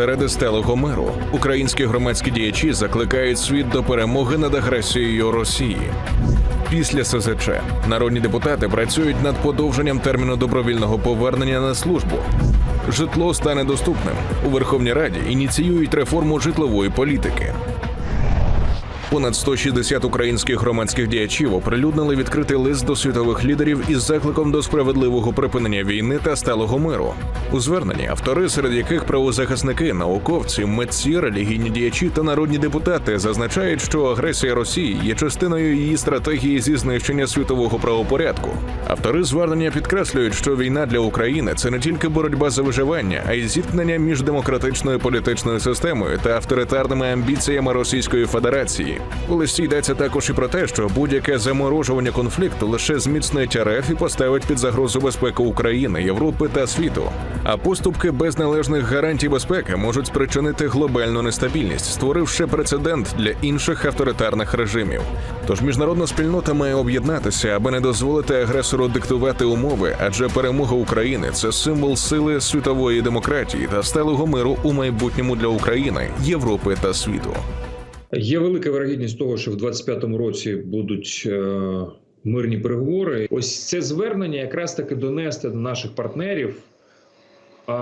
Заради сталого миру українські громадські діячі закликають світ до перемоги над агресією Росії. Після СЗЧ народні депутати працюють над подовженням терміну добровільного повернення на службу. Житло стане доступним. У Верховній Раді ініціюють реформу житлової політики. Понад 160 українських громадських діячів оприлюднили відкритий лист до світових лідерів із закликом до справедливого припинення війни та сталого миру. У зверненні автори, серед яких правозахисники, науковці, митці, релігійні діячі та народні депутати зазначають, що агресія Росії є частиною її стратегії зі знищення світового правопорядку. Автори звернення підкреслюють, що війна для України це не тільки боротьба за виживання, а й зіткнення між демократичною політичною системою та авторитарними амбіціями Російської Федерації. У листі йдеться також і про те, що будь-яке заморожування конфлікту лише зміцнить РФ і поставить під загрозу безпеку України, Європи та світу. А поступки без належних гарантій безпеки можуть спричинити глобальну нестабільність, створивши прецедент для інших авторитарних режимів. Тож міжнародна спільнота має об'єднатися, аби не дозволити агресору диктувати умови, адже перемога України це символ сили світової демократії та сталого миру у майбутньому для України, Європи та світу. Є велика вирогідність того, що в 25-му році будуть е, мирні переговори. Ось це звернення якраз таки донести до наших партнерів е,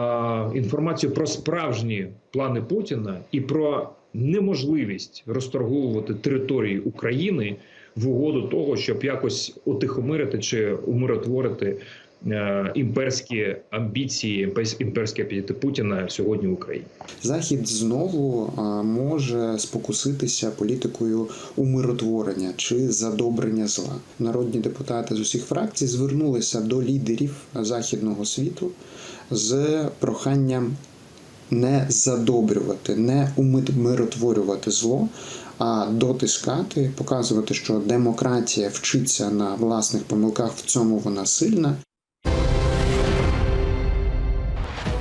інформацію про справжні плани Путіна і про неможливість розторговувати території України в угоду того, щоб якось утихомирити чи умиротворити імперські амбіції, імперські- апетити Путіна сьогодні в Україні. Захід знову може спокуситися політикою умиротворення чи задобрення зла. Народні депутати з усіх фракцій звернулися до лідерів західного світу з проханням не задобрювати, не умиротворювати зло, а дотискати, показувати, що демократія вчиться на власних помилках, в цьому вона сильна.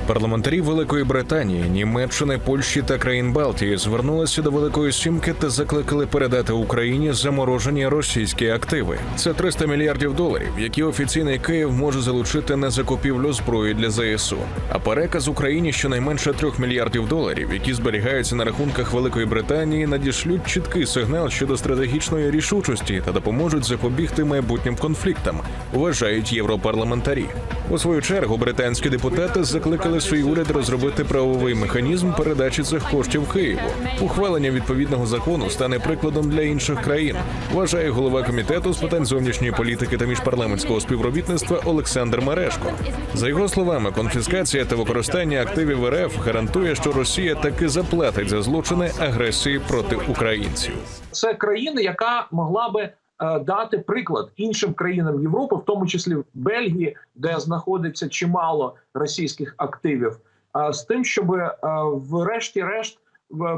Парламентарі Великої Британії, Німеччини, Польщі та країн Балтії звернулися до Великої Сімки та закликали передати Україні заморожені російські активи. Це 300 мільярдів доларів, які офіційний Київ може залучити на закупівлю зброї для ЗСУ. А переказ Україні щонайменше 3 мільярдів доларів, які зберігаються на рахунках Великої Британії, надішлють чіткий сигнал щодо стратегічної рішучості та допоможуть запобігти майбутнім конфліктам. Вважають європарламентарі. У свою чергу британські депутати закликали свій уряд розробити правовий механізм передачі цих коштів Києву. Ухвалення відповідного закону стане прикладом для інших країн. Вважає голова комітету з питань зовнішньої політики та міжпарламентського співробітництва Олександр Мерешко. За його словами, конфіскація та використання активів РФ гарантує, що Росія таки заплатить за злочини агресії проти українців. це країна, яка могла би дати приклад іншим країнам Європи, в тому числі в Бельгії, де знаходиться чимало російських активів, е, з тим, щоб е, врешті-решт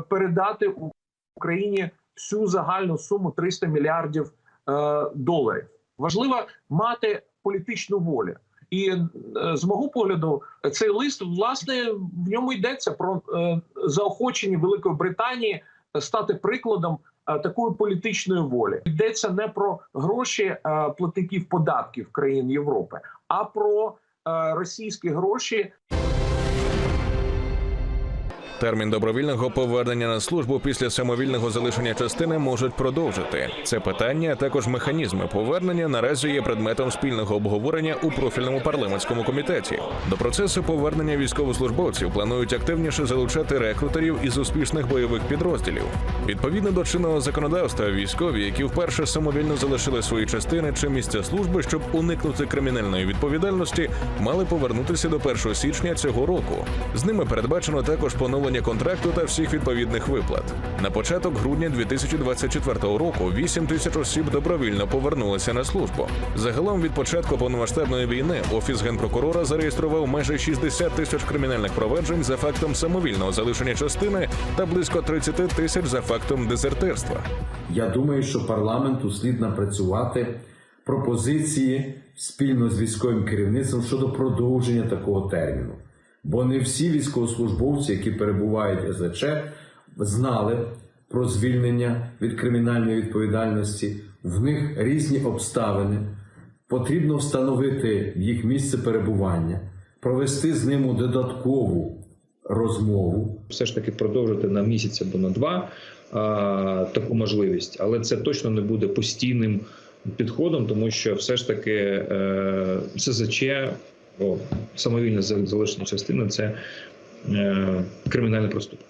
передати Україні всю загальну суму 300 мільярдів е, доларів. Важливо мати політичну волю. І е, з мого погляду, цей лист власне в ньому йдеться про е, заохочення Великої Британії стати прикладом е, такої політичної волі. Йдеться не про гроші е, платників податків країн Європи, а про е, російські гроші Термін добровільного повернення на службу після самовільного залишення частини можуть продовжити. Це питання, а також механізми повернення наразі є предметом спільного обговорення у профільному парламентському комітеті. До процесу повернення військовослужбовців планують активніше залучати рекрутерів із успішних бойових підрозділів. Відповідно до чинного законодавства, військові, які вперше самовільно залишили свої частини чи місця служби, щоб уникнути кримінальної відповідальності, мали повернутися до 1 січня цього року. З ними передбачено також поновлення контракту та всіх відповідних виплат. На початок грудня 2024 року 8 тисяч осіб добровільно повернулися на службу. Загалом від початку повномасштабної війни офіс генпрокурора зареєстрував майже 60 тисяч кримінальних проваджень за фактом самовільного залишення частини та близько 30 тисяч за фактом дезертирства. Я думаю, що парламенту слід напрацювати пропозиції спільно з військовим керівництвом щодо продовження такого терміну. Бо не всі військовослужбовці, які перебувають СЗЧ, знали про звільнення від кримінальної відповідальності. В них різні обставини. Потрібно встановити їх місце перебування, провести з ними додаткову розмову все ж таки продовжити на місяць або на два а, таку можливість, але це точно не буде постійним підходом, тому що все ж таки е, СЗЧ, о, залишена частина це е, кримінальний проступок.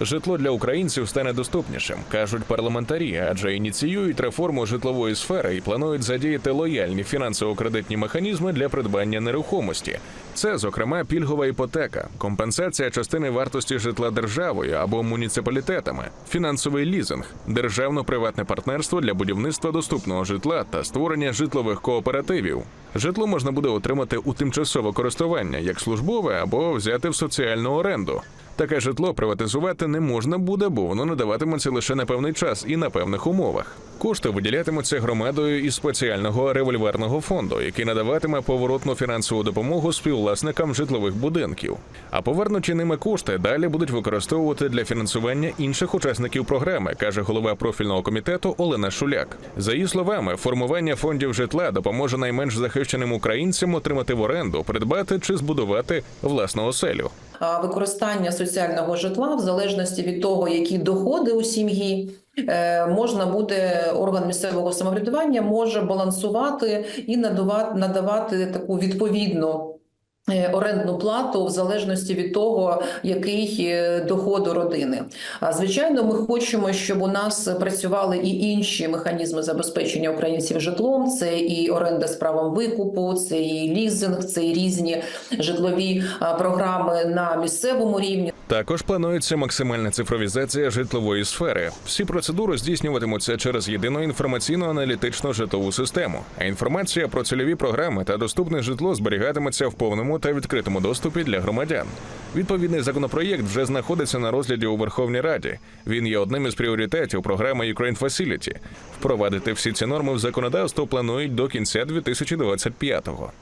Житло для українців стане доступнішим, кажуть парламентарі, адже ініціюють реформу житлової сфери і планують задіяти лояльні фінансово-кредитні механізми для придбання нерухомості. Це, зокрема, пільгова іпотека, компенсація частини вартості житла державою або муніципалітетами, фінансовий лізинг, державно-приватне партнерство для будівництва доступного житла та створення житлових кооперативів. Житло можна буде отримати у тимчасове користування як службове або взяти в соціальну оренду. Таке житло приватизувати не можна буде, бо воно надаватиметься лише на певний час і на певних умовах. Кошти виділятимуться громадою із спеціального револьверного фонду, який надаватиме поворотну фінансову допомогу співвласникам житлових будинків. А повернуті ними кошти далі будуть використовувати для фінансування інших учасників програми, каже голова профільного комітету Олена Шуляк. За її словами, формування фондів житла допоможе найменш захищеним українцям отримати в оренду, придбати чи збудувати власну оселю. Використання соціального житла в залежності від того, які доходи у сім'ї. е, Можна буде орган місцевого самоврядування може балансувати і надавати, надавати таку відповідну орендну плату в залежності від того, який е, доход у родини. Звичайно, ми хочемо, щоб у нас працювали і інші механізми забезпечення українців житлом. Це і оренда з правом викупу, це і лізинг, це і різні житлові програми на місцевому рівні. Також планується максимальна цифровізація житлової сфери. Всі процедури здійснюватимуться через єдину інформаційно-аналітичну житлову систему. А інформація про цільові програми та доступне житло зберігатиметься в повному та відкритому доступі для громадян. Відповідний законопроєкт вже знаходиться на розгляді у Верховній Раді. Він є одним із пріоритетів програми Ukraine Facility. Впровадити всі ці норми в законодавство планують до кінця 2025-го.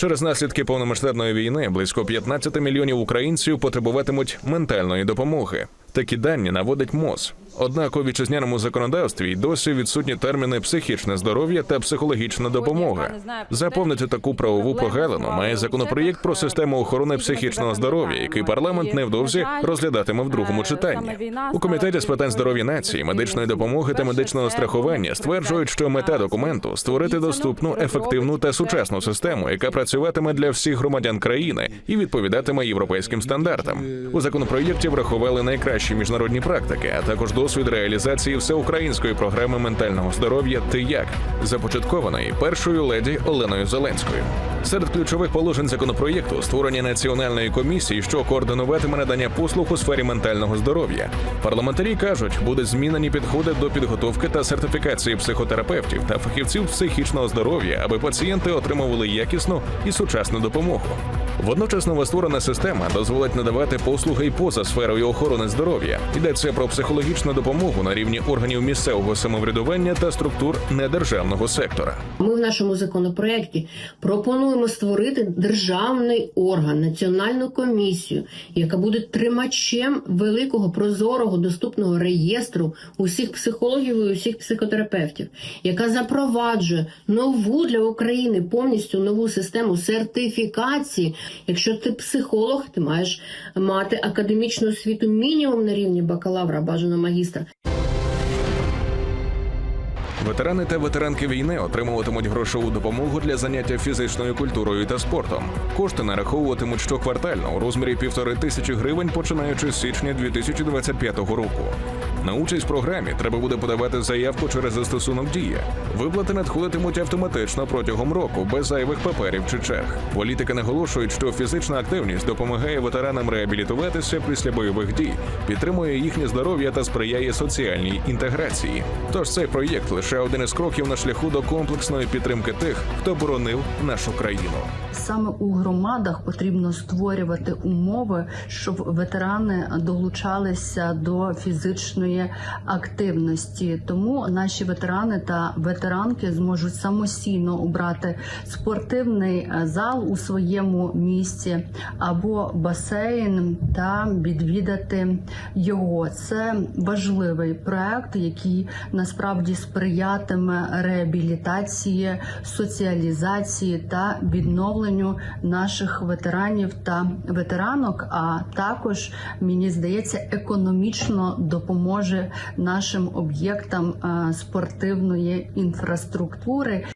Через наслідки повномасштабної війни близько 15 мільйонів українців потребуватимуть ментальної допомоги. Такі дані наводить МОЗ. Однак у вітчизняному законодавстві й досі відсутні терміни психічне здоров'я та психологічна допомога. Заповнити таку правову прогалину має законопроєкт про систему охорони психічного здоров'я, який парламент невдовзі розглядатиме в другому читанні. У комітеті з питань здоров'я нації, медичної допомоги та медичного страхування стверджують, що мета документу створити доступну, ефективну та сучасну систему, яка працюватиме для всіх громадян країни і відповідатиме європейським стандартам. У законопроєкті врахували найкращі міжнародні практики, а також досвід реалізації всеукраїнської програми ментального здоров'я «Ти як», започаткованої першою леді Оленою Зеленською. Серед ключових положень законопроєкту створення національної комісії, що координуватиме надання послуг у сфері ментального здоров'я. Парламентарі кажуть, будуть змінені підходи до підготовки та сертифікації психотерапевтів та фахівців психічного здоров'я, аби пацієнти отримували якісну і сучасну допомогу. Водночас новостворена система дозволить надавати послуги й поза сферою охорони здоров'я. Йдеться про психологічну допомогу на рівні органів місцевого самоврядування та структур недержавного сектора. Ми в нашому законопроекті пропонуємо створити державний орган, національну комісію, яка буде тримачем великого прозорого доступного реєстру усіх психологів і усіх психотерапевтів, яка запроваджує нову для України повністю нову систему сертифікації. Якщо ти психолог, ти маєш мати академічну освіту мінімум на рівні бакалавра, бажано магістра. Ветерани та ветеранки війни отримуватимуть грошову допомогу для заняття фізичною культурою та спортом. Кошти нараховуватимуть щоквартально у розмірі півтори тисячі гривень, починаючи з січня 2025 року. На участь в програмі треба буде подавати заявку через застосунок Дія. Виплати надходитимуть автоматично протягом року, без зайвих паперів чи черг. Політики наголошують, що фізична активність допомагає ветеранам реабілітуватися після бойових дій, підтримує їхнє здоров'я та сприяє соціальній інтеграції. Тож цей проєкт лише один із кроків на шляху до комплексної підтримки тих, хто боронив нашу країну. Саме у громадах потрібно створювати умови, щоб ветерани долучалися до фізичної спортивної активності. Тому наші ветерани та ветеранки зможуть самостійно обрати спортивний е, зал у своєму місті або басейн та відвідати його. Це важливий проект, який насправді сприятиме реабілітації, соціалізації та відновленню наших ветеранів та ветеранок. А також мені здається, економічно допоможе нашим об'єктам е, спортивної інфраструктури.